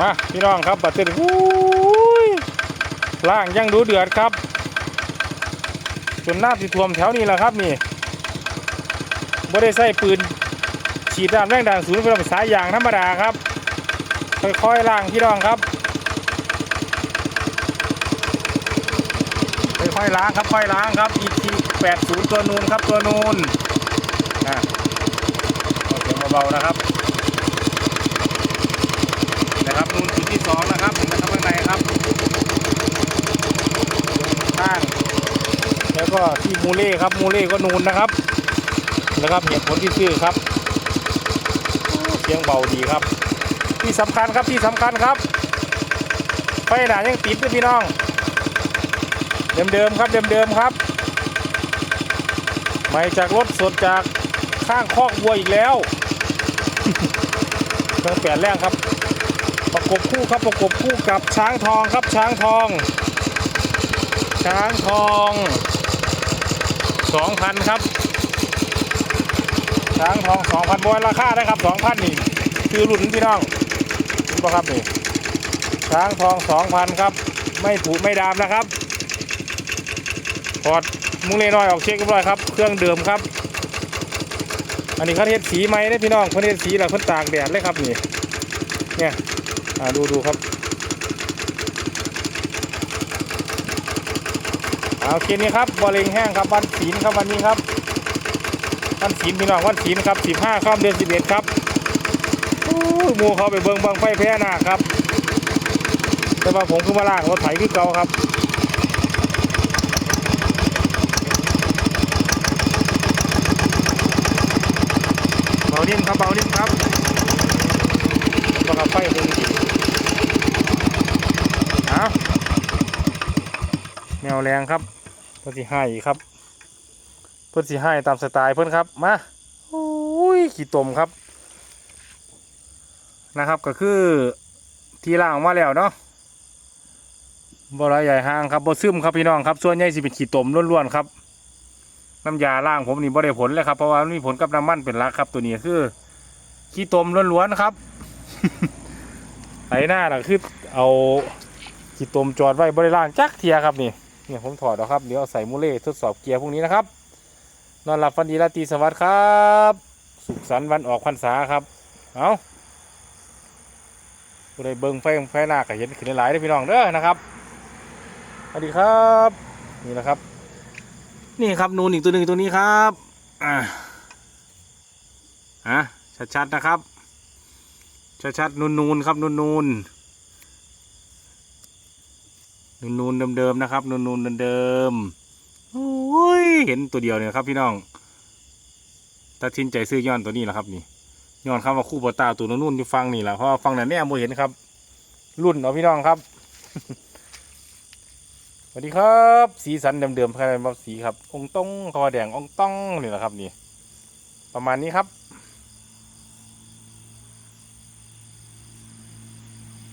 มาพี่น้องครับบัดเจ็ดอุ้ยล่างยังดูเดือดครับ จนหน้ำที่ท่วมแถวนี้แหละครับนี่บ่ได้ใส่ปืน ฉีดน้ำแรงดันศูนย์เป็นสายยางธรรมดาครับ ค่อยๆล่างพี่น้องครับค่อยๆล้างครับค่อยล้างครับ ET 80ตัวนูนครับตัวนูนอะเอเสียงเบาๆนะครับนะครับนูนจุด ที่สองนะครับเห็นไหมครับข้างในครับข้างแล้วก็ที่มูเล่ครับมูเล่ก็นูนนะครับนะครับเหตุผลที่ชื่อครับเสียงเบาดีครับ ที่สำคัญครับที่สำคัญครับไฟหนายังติดด้วยพี่น้อง เดิมๆครับเดิมๆครับใหม่จากรถสดจากข้างคอกวัวอีกแล้วเครื่องเปลี่ยนแรงครับ ประกบคู่ครับประกบคู่กับช้างทองครับช้างทอง ช้างทองสองพันครับ ช้างทองสองพันบอยราคาได้ครับสองพันนี่คือรุ่นพี่น้องคุณปะครับนี่ช้างทองสองพันครับ ไม่ผูไม่ดามนะครับถอดมุ้งเล่น้อยออกเช็คเรียบร้อยครับ เครื่องเดิมครับ อันนี้เขาเทศสีไหมนี่ยพี่น้องเขาเทศสีแล้วเขาตากแดดเลยครับนี่เนี่ย อ่าดูดูครับเอาโอเคนี่ครับบอลเลงแห้งครับวันศีลครับวันนี้ครับวันศีลพี่น้องวันศีลครับ15ข้ามเดือน11ครับโอ้ยหมูเขาไปเบิ่งบังไฟแพ้หนาคครับ แต่ว่าผมคือมาล่างรถไถคือเก่าครับเบานิ่มครับเบานิ่มครับต้องไฟดึงเอา แนวแรงครับเพื่อสิให้ครับ เพื่อสิให้ตามสไตล์เพื่อนครับมาโอ้ยขี้ตมครับ นะครับก็คือที่ล่างออกมาแล้วเนาะบ่ระใหญ่ห่างครับบ่ซึมครับพี่น้องครับส่วนใหญ่สิเป็นขี้ตมล้วนๆครับน้ำยาล้างผมนี่บ่ได้ผลเลยครับเพราะว่ามันมีผลกับน้ำมันเป็นหลักครับ ตัวนี้คือขี้ตมล้วนๆครับไถหน้าน่ะคือเอาขี้ตมจอดไว้บริล่างจักเทียครับนี่ เนี่ยผมถอดแล้วครับเดี๋ยวเอาใส่มูเล่ทดสอบเกียร์พวกนี้นะครับ นอนหลับฝันดีราตรีสวัสดิ์ครับ สุขสันต์วันออกพรรษาครับ เอาผู้ใดเบิ่งไฟไฟหน้าก็เห็นขึ้นหลายได้พี่น้องเด้อนะครับสวัสดีครับนี่นะครับ นี่ครับนูนอีกตัวหนึ่งตัวนี้ครับอ่าฮะชัดๆนะครับชัดๆนูนๆครับนูนๆ นูนๆเดิมๆนะครับ นูนๆเดิมๆโอ้ยเห็นตัวเดียวเนี่ยครับพี่น้องตัดสินใจซื้อย้อนตัวนี้แหละครับนี่ย้อนคำว่าคู่ปตาตัวนุ่นๆที่ฟังนี่แหละเพราะฟังนั้นเนี่ยโมเห็นครับ รุ่นเอาพี่น้องครับสวัสดีครับ สีสันเดิมๆภายในบัสีครับ องต้องคอแดงองต้องนี่แหละครับนี่ ประมาณนี้ครับ